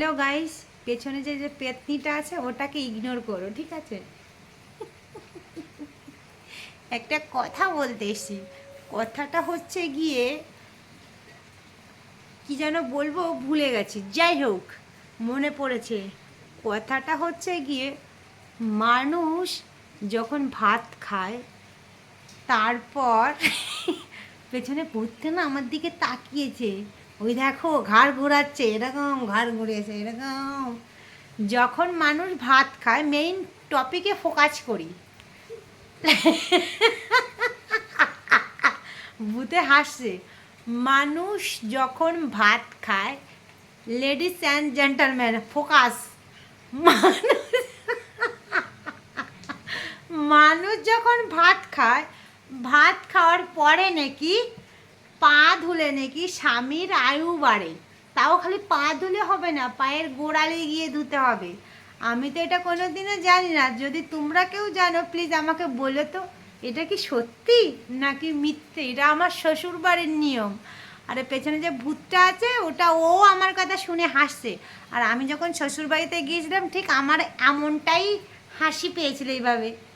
Hello guys পেছনে যে যে পেতনিটা আছে, ওটাকে ইগনোর করো, ঠিক আছে? একটা কথা বলতে এসছি। কথাটা হচ্ছে গিয়ে, কি যেন বলব, ভুলে গেছি। যাই হোক, মনে পড়েছে। কথাটা হচ্ছে গিয়ে, মানুষ যখন ভাত খায়, তারপর পেছনে পড়তে না আমার দিকে তাকিয়েছে। ওই দেখো, ঘাড় ঘোরাচ্ছে, এরকম ঘাড় ঘুরেছে, এরকম। যখন মানুষ ভাত খায় মেইন টপিকে ফোকাস করি। ভূতে হাসছে, মানুষ যখন ভাত খায় লেডিস অ্যান্ড জেন্টালম্যান ফোকাস মানুষ মানুষ যখন ভাত খায়, ভাত খাওয়ার পরে নাকি পা ধুলে নাকি স্বামীর আয়ু বাড়ে। তাও খালি পা ধুলে হবে না, পায়ের গোড়ালে গিয়ে ধুতে হবে। আমি তো এটা কোনোদিনও জানি না। যদি তোমরা কেউ জানো প্লিজ আমাকে বলে তো। এটা কি সত্যি নাকি মিথ্যে? এটা আমার শ্বশুর বাড়ির নিয়ম। আর, পেছনে যে ভূতটা আছে, ওটা ও আমার কথা শুনে হাসছে। আর আমি যখন শ্বশুর বাড়িতে গিয়েছিলাম, ঠিক আমার এমনটাই হাসি পেয়েছিল এইভাবে।